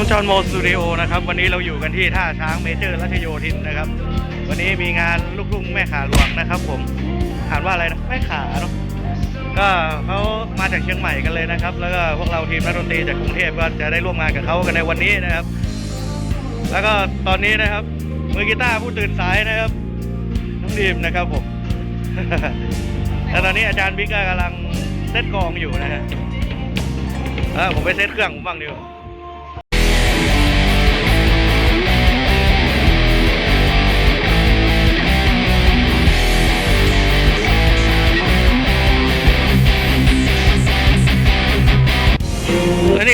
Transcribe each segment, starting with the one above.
ผมจอห์นโมสตูดิโอนะครับ วันนี้เราอยู่กันที่ท่าช้างเมเจอร์รัชโยธินนะครับ วันนี้มีงานลูกทุ่งแม่ขาหลวงนะครับผมอ่านว่าอะไรนะแม่ขาเนาะก็เขามาจากเชียงใหม่กันเลยนะครับ แล้วก็พวกเราทีมนักดนตรีจากกรุงเทพก็จะได้ร่วมงานกับเขากันในวันนี้นะครับ แล้วก็ตอนนี้นะครับมือกีตาร์ผู้ตื่นสายนะครับน้องดีมนะครับผมแล้วตอนนี้อาจารย์บิ๊กก็กำลังเซตกองอยู่นะฮะผมไปเซตเครื่องผมบ้างดีกว่า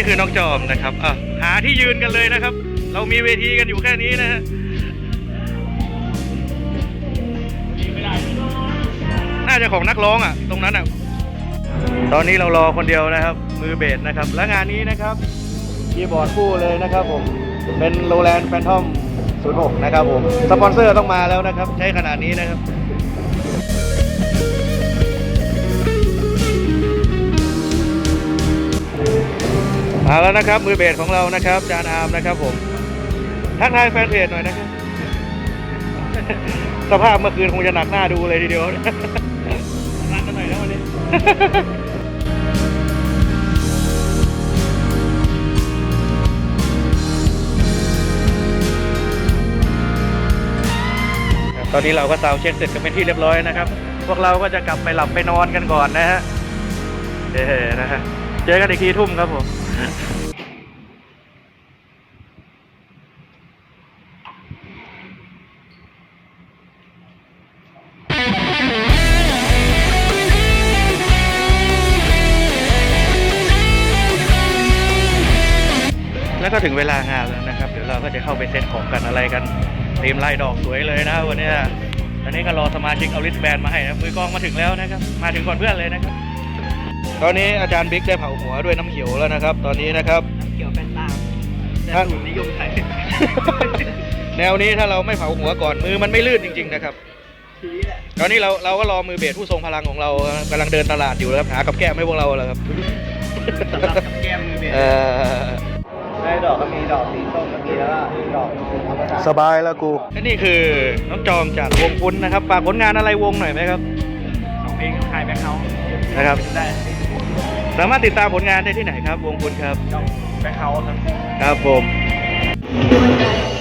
นี่คือน้องจอมนะครับอะหาที่ยืนกันเลยนะครับ เรามีเวทีกันอยู่แค่นี้นะฮะน่าจะของนักร้องอะ ตรงนั้นอะ ตอนนี้เรารอคนเดียวนะครับ มือเบสนะครับ และงานนี้นะครับคีย์บอร์ดคู่เลยนะครับผมเป็นโรแลนด์แฟนทอม06 นะครับผม สปอนเซอร์ต้องมาแล้วนะครับ ใช้ขนาดนี้นะครับ มาแล้วนะครับ มือเบสของเรานะครับจานอาร์มนะครับผมทักทายแฟนเพจหน่อยนะครับ สภาพเมื่อคืนคงจะหนักหน้าดูเลยทีเดียวรักกันหน่อยนะวันนี้ตอนนี้เราก็ซาวเช็คเสร็จกันเป็นที่เรียบร้อยนะครับ พวกเราก็จะกลับไปหลับไปนอนกันก่อนนะฮะเฮ้นะฮะ เจอกันอีกทีทุ่มครับผม แล้วก็ถึงเวลางานแล้วนะครับ เดี๋ยวเราก็จะเข้าไปเซ็ตของกันอะไรกันทีมไล่ดอกสวยเลยนะวันนี้ยตอนนี้ก็รอสมาชิกเอาลิสแบนมาให้นะมือกองมาถึงแล้วนะครับ มาถึงก่อนเพื่อนเลยนะครับ ตอนนี้อาจารย์บิ๊กได้เผาหัวด้วยน้ำเขียวแล้วนะครับ ตอนนี้นะครับ เกี่ยวเป็นตามท่านสูตรนิยมไทยแนวนี้ถ้าเราไม่เผาหัวก่อนมือมันไม่ลื่นจริง ๆ นะครับทีแหละตอนนี้เราเราก็รอมือเบสผู้ทรงพลังของเรากำลังเดินตลาดอยู่นะครับหากับแก้มให้พวกเราแล้วครับสำหรับกับแก้มมือเบสเออได้ดอกก็มีดอกสีส้มก็มีแล้วก็ดอกธรรมดาสบายแล้วกูและนี่คือน้องจอมจากวงพุ้นนะครับฝากผลงานอะไรวงหน่อยไหมครับน้องเพลงขายแบ็คเฮาส์นะครับได้ สามารถติดตามผลงานได้ที่ไหนครับ วงพุ้นครับช่องแบ็คเฮาส์ครับ ครับผมเจ้าหน้า